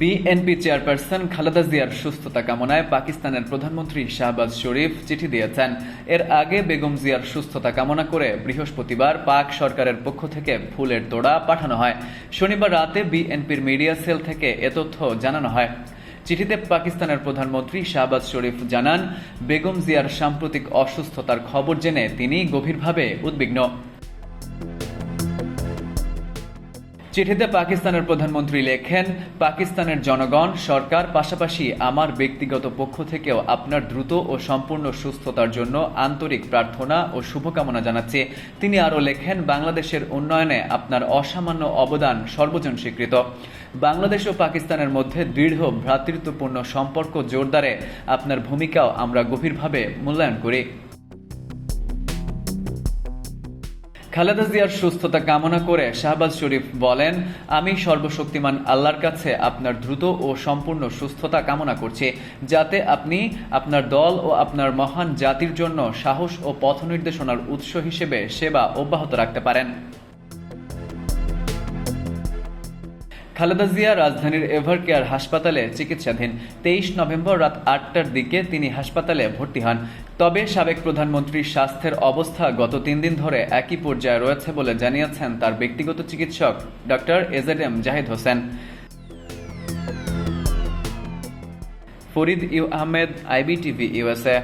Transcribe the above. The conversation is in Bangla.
বিএনপি চেয়ারপারসন খালেদা জিয়ার সুস্থতা কামনায় পাকিস্তানের প্রধানমন্ত্রী শাহবাজ শরীফ চিঠি দিয়েছেন। এর আগে বেগম জিয়ার সুস্থতা কামনা করে বৃহস্পতিবার পাক সরকারের পক্ষ থেকে ফুলের তোড়া পাঠানো হয়। শনিবার রাতে বিএনপির মিডিয়া সেল থেকে এ তথ্য জানানো হয়। চিঠিতে পাকিস্তানের প্রধানমন্ত্রী শাহবাজ শরীফ জানান, বেগম জিয়ার সাম্প্রতিক অসুস্থতার খবর জেনে তিনি গভীরভাবে উদ্বিগ্ন। চিঠিতে পাকিস্তানের প্রধানমন্ত্রী লেখেন, পাকিস্তানের জনগণ, সরকার, পাশাপাশি আমার ব্যক্তিগত পক্ষ থেকেও আপনার দ্রুত ও সম্পূর্ণ সুস্থতার জন্য আন্তরিক প্রার্থনা ও শুভকামনা জানাচ্ছি। তিনি আরও লেখেন, বাংলাদেশের উন্নয়নে আপনার অসামান্য অবদান সর্বজন স্বীকৃত বাংলাদেশ ও পাকিস্তানের মধ্যে দৃঢ় ভ্রাতৃত্বপূর্ণ সম্পর্ক জোরদারে। আপনার ভূমিকাও আমরা গভীরভাবে মূল্যায়ন করি। খালেদা জিয়ার সুস্থতা কামনা করে শাহবাজ শরীফ বলেন, আমি সর্বশক্তিমান আল্লাহর কাছে আপনার দ্রুত ও সম্পূর্ণ সুস্থতা কামনা করছি, যাতে আপনি আপনার দল ও আপনার মহান জাতির জন্য সাহস ও পথ নির্দেশনার উৎস হিসেবে সেবা অব্যাহত রাখতে পারেন। খালেদা জিয়া রাজধানীর এভার কেয়ার হাসপাতালে চিকিৎসাধীন। তেইশ নভেম্বর রাত আটটার দিকে তিনি হাসপাতালে ভর্তি হন। তবে সাবেক প্রধানমন্ত্রীর স্বাস্থ্যের অবস্থা গত তিন দিন ধরে একই পর্যায়ে রয়েছে বলে জানিয়েছেন তার ব্যক্তিগত চিকিৎসক doctor A Z M Zahid Hossain. Farid U Ahmed, IBTV USA